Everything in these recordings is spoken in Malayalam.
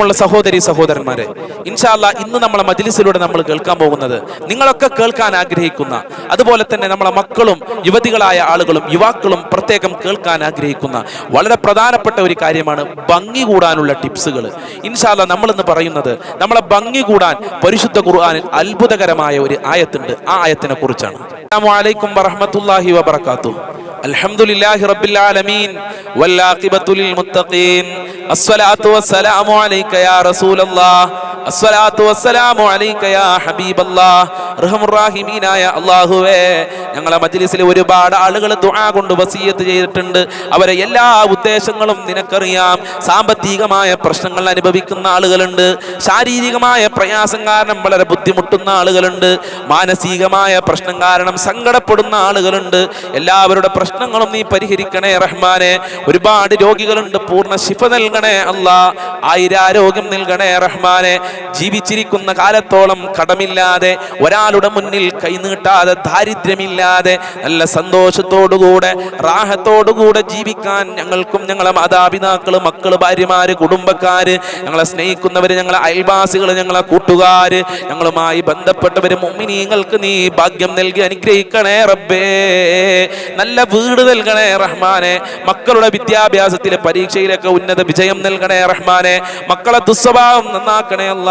പ്രിയമുള്ള സഹോദരി സഹോദരന്മാരെ ഇൻഷാല്ല ഇന്ന് നമ്മളെ മജിലിസിലൂടെ നമ്മൾ കേൾക്കാൻ പോകുന്നത് നിങ്ങളൊക്കെ കേൾക്കാൻ ആഗ്രഹിക്കുന്ന അതുപോലെ തന്നെ നമ്മളെ മക്കളും യുവതികളായ ആളുകളും യുവാക്കളും പ്രത്യേകം കേൾക്കാൻ ആഗ്രഹിക്കുന്ന വളരെ പ്രധാനപ്പെട്ട ഒരു കാര്യമാണ് ഭംഗി കൂടാനുള്ള ടിപ്സുകൾ. ഇൻഷാല്ല നമ്മൾ ഇന്ന് പറയുന്നത് നമ്മളെ ഭംഗി കൂടാൻ പരിശുദ്ധ ഖുർആാനിൽ അത്ഭുതകരമായ ഒരു ആയത്തുണ്ട്. ആ ആയത്തിനെ കുറിച്ചാണ്. അസ്സലാമു അലൈക്കും വറഹ്മത്തുള്ളാഹി വബറകാതുഹു. അൽഹംദുലില്ലാഹി അസ്സലാത്തു വസ്സലാമു അലൈക യാ റസൂലല്ലാഹ് അസ്സലാത്തു വസ്സലാമു അലൈക യാ ഹബീബല്ലാഹ് റഹ്മുറാഹിമീനായ അല്ലാഹുവേ. ഞങ്ങളെ മജ്ലിസിൽ ഒരുപാട് ആളുകൾ ദുആ കൊണ്ട് വസീയത്ത് ചെയ്തിട്ടുണ്ട്. അവരെ എല്ലാ ഉദ്ദേശങ്ങളും നിനക്കറിയാം. സാമ്പത്തികമായ പ്രശ്നങ്ങൾ അനുഭവിക്കുന്ന ആളുകളുണ്ട്. ശാരീരികമായ പ്രയാസം കാരണം വളരെ ബുദ്ധിമുട്ടുന്ന ആളുകളുണ്ട്. മാനസികമായ പ്രശ്നം കാരണം സങ്കടപ്പെടുന്ന ആളുകളുണ്ട്. എല്ലാവരുടെ പ്രശ്നങ്ങളും നീ പരിഹരിക്കണേ റഹ്മാനെ. ഒരുപാട് രോഗികളുണ്ട്. പൂർണ ശിഫ നൽകണേ അല്ലാ. ആയിരാരോഗ്യം നൽകണേ റഹ്മാനെ. ജീവിച്ചിരിക്കുന്ന കാലത്തോളം കടമില്ലാതെ ഒരാളുടെ മുന്നിൽ കൈനീട്ടാതെ ദാരിദ്ര്യമില്ലാതെ നല്ല സന്തോഷത്തോടുകൂടെ റാഹത്തോടുകൂടെ ജീവിക്കാൻ ഞങ്ങൾക്കും ഞങ്ങളെ മാതാപിതാക്കൾ മക്കൾ ഭാര്യമാര് കുടുംബക്കാര് ഞങ്ങളെ സ്നേഹിക്കുന്നവർ ഞങ്ങളെ അയൽവാസികൾ ഞങ്ങളെ കൂട്ടുകാര് ഞങ്ങളുമായി ബന്ധപ്പെട്ടവർ മുമ്മിനീങ്ങൾക്ക് നീ ഭാഗ്യം നൽകി അനുഗ്രഹിക്കണേ റബ്ബേ. നല്ല വീട് നൽകണേ റഹ്മാനെ. മക്കളുടെ വിദ്യാഭ്യാസത്തിലെ പരീക്ഷയിലൊക്കെ ഉന്നത വിജയം നൽകണേ റഹ്മാനെ. മക്കളെ ദുസ്വഭാവം നന്നാക്കണേ അല്ല.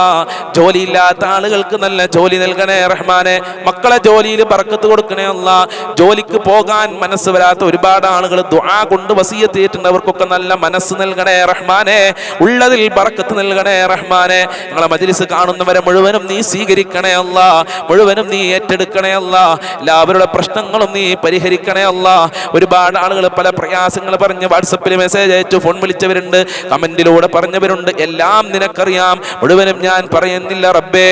ജോലിയില്ലാത്ത ആളുകൾക്ക് നല്ല ജോലി നൽകണേ റഹ്മാനെ. മക്കളെ ജോലിയിൽ പറക്കത്ത് കൊടുക്കണേ അല്ല. ജോലിക്ക് പോകാൻ മനസ്സ് വരാത്ത ഒരുപാട് ആളുകൾ ദുആ കൊണ്ട് വസീയത്ത് ചെയ്തിട്ടുണ്ട് അവർക്കൊക്കെ നല്ല മനസ്സ് നൽകണേ റഹ്മാനെ. ഉള്ളതിൽ പറക്കത്ത് നൽകണേ റഹ്മാനെ. ഞങ്ങളെ മജ്ലിസ് കാണുന്നവരെ മുഴുവനും നീ സ്വീകരിക്കണേ അല്ല. മുഴുവനും നീ ഏറ്റെടുക്കണേ അല്ല. എല്ലാവരുടെ പ്രശ്നങ്ങളും നീ പരിഹരിക്കണേ അല്ല. ഒരുപാട് ആളുകൾ പല പ്രയാസങ്ങൾ പറഞ്ഞ് വാട്സപ്പിൽ മെസ്സേജ് അയച്ചു ഫോൺ വിളിച്ചവരുണ്ട്. കമന്റിലൂടെ പറഞ്ഞവരുണ്ട് എല്ലാം നിനക്കറിയാം. മുഴുവനും ഞാൻ പറയുന്നില്ല റബ്ബേ.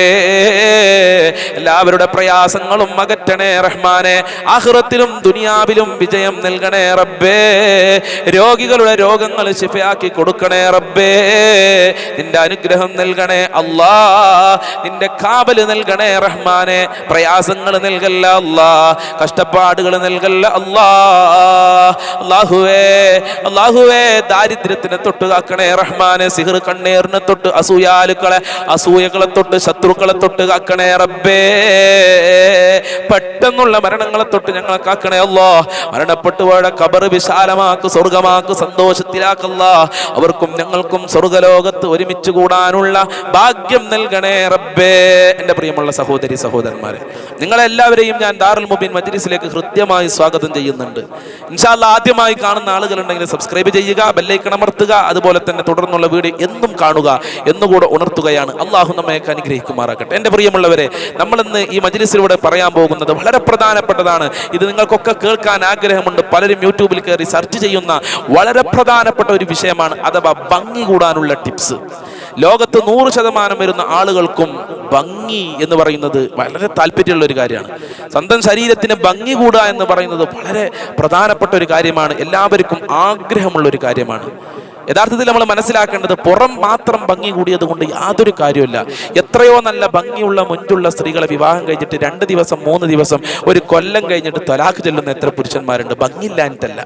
എല്ലാവരുടെ പ്രയാസങ്ങളും അകറ്റണേ റഹ്മാനെ. ആഹ്റത്തിലും ദുനിയാവിലും വിജയം നൽകണേ റബ്ബേ. രോഗികളുടെ രോഗങ്ങൾ ശിഫയാക്കി കൊടുക്കണേ റബ്ബേ. നിന്റെ അനുഗ്രഹം നൽകണേ അല്ലാ. നിന്റെ കാവൽ നൽകണേ റഹ്മാനെ. പ്രയാസങ്ങൾ നൽകല്ല അല്ലാ. കഷ്ടപ്പാടുകൾ നൽകല്ല അല്ലാ. അല്ലാഹുവേ അല്ലാഹുവേ ദാരിദ്ര്യത്തിന് തൊട്ട് കാക്കണേ റഹ്മാനെ സിഹർ കണ്ണേറിനെ തൊട്ട് അസൂയാലുക്കളെ അസൂയകളെ തൊട്ട് ശത്രുക്കളെ തൊട്ട് കാക്കണേ റബ്ബേ. പെട്ടെന്നുള്ള മരണങ്ങളെ തൊട്ട് ഞങ്ങളെ കാക്കണേ അല്ലോ. മരണപ്പെട്ടു പോയ കബർ വിശാലമാക്ക് സ്വർഗമാക്ക് സന്തോഷത്തിലാക്കല്ല. അവർക്കും ഞങ്ങൾക്കും സ്വർഗലോകത്ത് ഒരുമിച്ച് കൂടാനുള്ള ഭാഗ്യം നൽകണേ റബ്ബേ. എന്റെ പ്രിയമുള്ള സഹോദരി സഹോദരന്മാരെ നിങ്ങളെല്ലാവരെയും ഞാൻ ദാറുൽ മുബീൻ മജ്ലിസിലേക്ക് ഹൃദ്യമായി സ്വാഗതം ചെയ്യുന്നുണ്ട്. ഇൻഷാല്ല ആദ്യമായി കാണുന്ന ആളുകളുണ്ടെങ്കിൽ സബ്സ്ക്രൈബ് ചെയ്യുക ബെല്ലൈക്കൺ അമർത്തുക അതുപോലെ തന്നെ തുടർന്നുള്ള വീഡിയോ എന്നും കാണുക എന്നുകൂടെ ഉണർത്തുകയാണ്. അള്ളാഹു നമ്മയൊക്കെ അനുഗ്രഹിക്കുമാറാകട്ടെ. എന്റെ പ്രിയമുള്ളവരെ നമ്മളിന്ന് ഈ മജ്ലിസിലൂടെ പറയാൻ പോകുന്നത് വളരെ പ്രധാനപ്പെട്ടതാണ്. ഇത് നിങ്ങൾക്കൊക്കെ കേൾക്കാൻ ആഗ്രഹമുണ്ട്. പലരും യൂട്യൂബിൽ കയറി സെർച്ച് ചെയ്യുന്ന വളരെ പ്രധാനപ്പെട്ട ഒരു വിഷയമാണ്. അഥവാ ഭംഗി കൂടാനുള്ള ടിപ്സ്. ലോകത്ത് നൂറ് ശതമാനം വരുന്ന ആളുകൾക്കും ഭംഗി എന്ന് പറയുന്നത് വളരെ താല്പര്യമുള്ള ഒരു കാര്യമാണ്. സ്വന്തം ശരീരത്തിന് ഭംഗി കൂടുക എന്ന് പറയുന്നത് വളരെ പ്രധാനപ്പെട്ട ഒരു കാര്യമാണ്. എല്ലാവർക്കും ആഗ്രഹമുള്ള ഒരു കാര്യമാണ്. യഥാർത്ഥത്തിൽ നമ്മൾ മനസ്സിലാക്കേണ്ടത് പുറം മാത്രം ഭംഗി കൂടിയത് കൊണ്ട് യാതൊരു കാര്യമില്ല എത്രയോ നല്ല ഭംഗിയുള്ള മുൻപുള്ള സ്ത്രീകളെ വിവാഹം കഴിഞ്ഞിട്ട് രണ്ട് ദിവസം മൂന്ന് ദിവസം ഒരു കൊല്ലം കഴിഞ്ഞിട്ട് തൊലാഖ് ചെല്ലുന്ന എത്ര പുരുഷന്മാരുണ്ട്? ഭംഗിയില്ലാഞ്ഞിട്ടല്ല.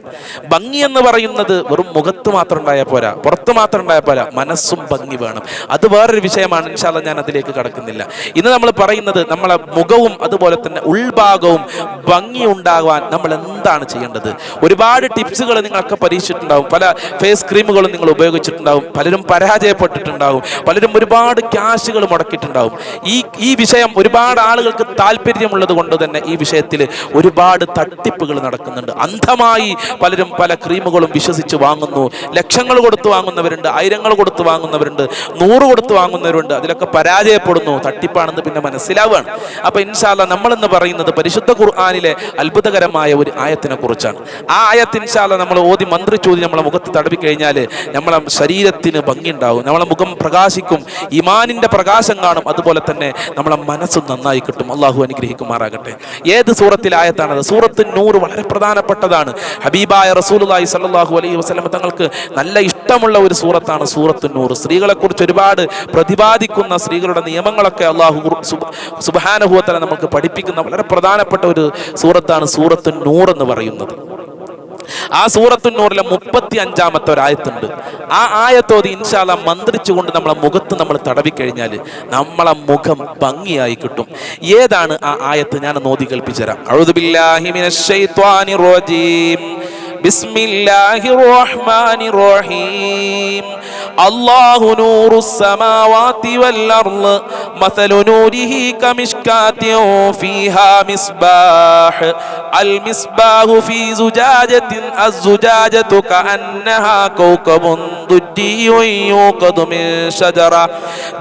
ഭംഗി എന്ന് പറയുന്നത് വെറും മുഖത്ത് മാത്രം ഉണ്ടായാൽ പോരാ പുറത്ത് മാത്രം ഉണ്ടായാൽ പോരാ മനസ്സും ഭംഗി വേണം. അത് വേറൊരു വിഷയമാണ്. ഇൻഷാല്ല ഞാൻ അതിലേക്ക് കടക്കുന്നില്ല. ഇന്ന് നമ്മൾ പറയുന്നത് നമ്മളെ മുഖവും അതുപോലെ തന്നെ ഉൾഭാഗവും ഭംഗി ഉണ്ടാകാൻ നമ്മൾ എന്താണ് ചെയ്യേണ്ടത്? ഒരുപാട് ടിപ്സുകൾ നിങ്ങളൊക്കെ പരീക്ഷിച്ചിട്ടുണ്ടാവും. പല ഫേസ് ക്രീമുകളും നിങ്ങൾ ഉപയോഗിച്ചിട്ടുണ്ടാവും. പലരും പരാജയപ്പെട്ടിട്ടുണ്ടാവും. പലരും ഒരുപാട് ക്യാഷുകൾ മുടക്കിയിട്ടുണ്ടാവും. ഈ ഈ വിഷയം ഒരുപാട് ആളുകൾക്ക് താല്പര്യമുള്ളത് കൊണ്ട് തന്നെ ഈ വിഷയത്തിൽ ഒരുപാട് തട്ടിപ്പുകൾ നടക്കുന്നുണ്ട്. അന്ധമായി പലരും പല ക്രീമുകളും വിശ്വസിച്ച് വാങ്ങുന്നു. ലക്ഷങ്ങൾ കൊടുത്ത് വാങ്ങുന്നവരുണ്ട് ആയിരങ്ങൾ കൊടുത്ത് വാങ്ങുന്നവരുണ്ട് നൂറ് കൊടുത്ത് വാങ്ങുന്നവരുണ്ട്. അതിലൊക്കെ പരാജയപ്പെടുന്നു. തട്ടിപ്പാണെന്ന് പിന്നെ മനസ്സിലാവുകയാണ് അപ്പൊ ഇൻഷാല്ല നമ്മളെന്ന് പറയുന്നത് പരിശുദ്ധ ഖുർആാനിലെ അത്ഭുതകരമായ ഒരു ആയത്തിനെ കുറിച്ചാണ്. ആ ആയത്ത് ഇൻഷാല്ല നമ്മൾ ഓതി മന്ത്രിച്ചോതി നമ്മളെ മുഖത്ത് തടവി കഴിഞ്ഞാൽ നമ്മളെ ശരീരത്തിന് ഭംഗിയുണ്ടാകും. നമ്മളെ മുഖം പ്രകാശിക്കും. ഇമാനിന്റെ പ്രകാശം കാണും. അതുപോലെ തന്നെ നമ്മളെ മനസ്സ് നന്നായി കിട്ടും. അള്ളാഹു അനുഗ്രഹിക്കുമാറാകട്ടെ. ഏത് സൂറത്തിലായത്താണത് സൂറത്ത് നൂറ് വളരെ പ്രധാനപ്പെട്ടതാണ്. ഹബീബായ റസൂലുള്ളാഹി സല്ലാഹു അലൈഹി വസല്ലം തങ്ങൾക്ക് നല്ല ഇഷ്ടമുള്ള ഒരു സൂറത്താണ് സൂറത്ത് നൂറ്. സ്ത്രീകളെക്കുറിച്ച് ഒരുപാട് പ്രതിപാദിക്കുന്ന സ്ത്രീകളുടെ നിയമങ്ങളൊക്കെ അള്ളാഹു സുബാനഹുവത്തല നമുക്ക് പഠിപ്പിക്കുന്ന വളരെ പ്രധാനപ്പെട്ട ഒരു സൂറത്താണ് സൂറത്ത് നൂറ് എന്ന് പറയുന്നത്. ആ സൂറത്തുന്നൂറിലെ മുപ്പത്തി അഞ്ചാമത്തെ ഒരു ആയത്തുണ്ട് ആ ആയത്തോതി ഇൻഷാല്ല മന്ത്രിച്ചുകൊണ്ട് നമ്മളെ മുഖത്ത് നമ്മൾ തടവിക്കഴിഞ്ഞാൽ നമ്മളെ മുഖം ഭംഗിയായി കിട്ടും. ഏതാണ് ആ ആയത്ത്? ഞാൻ നോതി കൽപ്പിച്ചു തരാം بسم الله الرحمن الرحيم الله نور السماوات والأرض مثل نوره كمشكات فيها مصباح المصباح في زجاجة الزجاجة كأنها كوكب دري يوقد من شجرة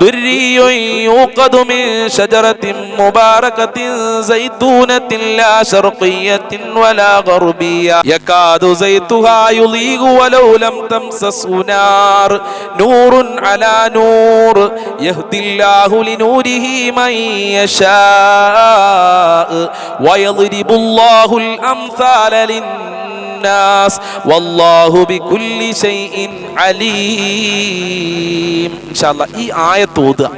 دري يوقد من شجرة مباركة زيتونة لا شرقية ولا غربية يكاد زيتها يضيء ولو لم تمسسه نار. نور على نور يهدي الله لنوره من يشاء. ويضرب الله الأمثال للناس والله بكل شيء عليم. إن شاء الله. إيه آية توضع؟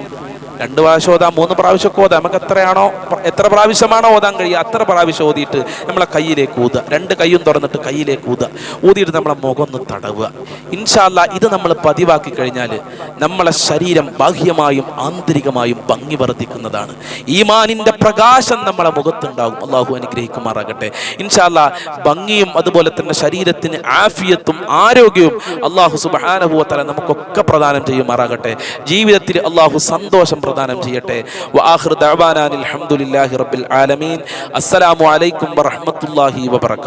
രണ്ട് പ്രാവശ്യം ഓതാം മൂന്ന് പ്രാവശ്യമൊക്കെ ഓതാം. നമുക്ക് എത്രയാണോ എത്ര പ്രാവശ്യമാണോ ഓതാൻ കഴിയുക അത്ര പ്രാവശ്യം ഓതിയിട്ട് നമ്മളെ കയ്യിലേക്ക് ഊതുക. രണ്ട് കൈയും തുറന്നിട്ട് കയ്യിലേക്ക് ഊതുക. ഊതിയിട്ട് നമ്മളെ മുഖം ഒന്ന് തടവുക. ഇൻഷാല്ല ഇത് നമ്മൾ പതിവാക്കി കഴിഞ്ഞാൽ നമ്മളെ ശരീരം ബാഹ്യമായും ആന്തരികമായും ഭംഗി വർദ്ധിക്കുന്നതാണ്. ഈമാനിന്റെ പ്രകാശം നമ്മളെ മുഖത്തുണ്ടാകും. അള്ളാഹു അനുഗ്രഹിക്കുമാറാകട്ടെ. ഇൻഷാല്ല ഭംഗിയും അതുപോലെ തന്നെ ശരീരത്തിന് ആഫിയത്തും ആരോഗ്യവും അള്ളാഹു സുബാനുഭവത്തല നമുക്കൊക്കെ പ്രദാനം ചെയ്യുമാറാകട്ടെ. ജീവിതത്തിൽ അള്ളാഹു സന്തോഷം പ്രദാനം ചെയ്യട്ടെ. അൽഹംദുലില്ലാഹി റബ്ബിൽ ആലമീൻ. അസ്സലാമു അലൈക്കും വറഹ്മത്തുള്ളാഹി വബറകാതുഹു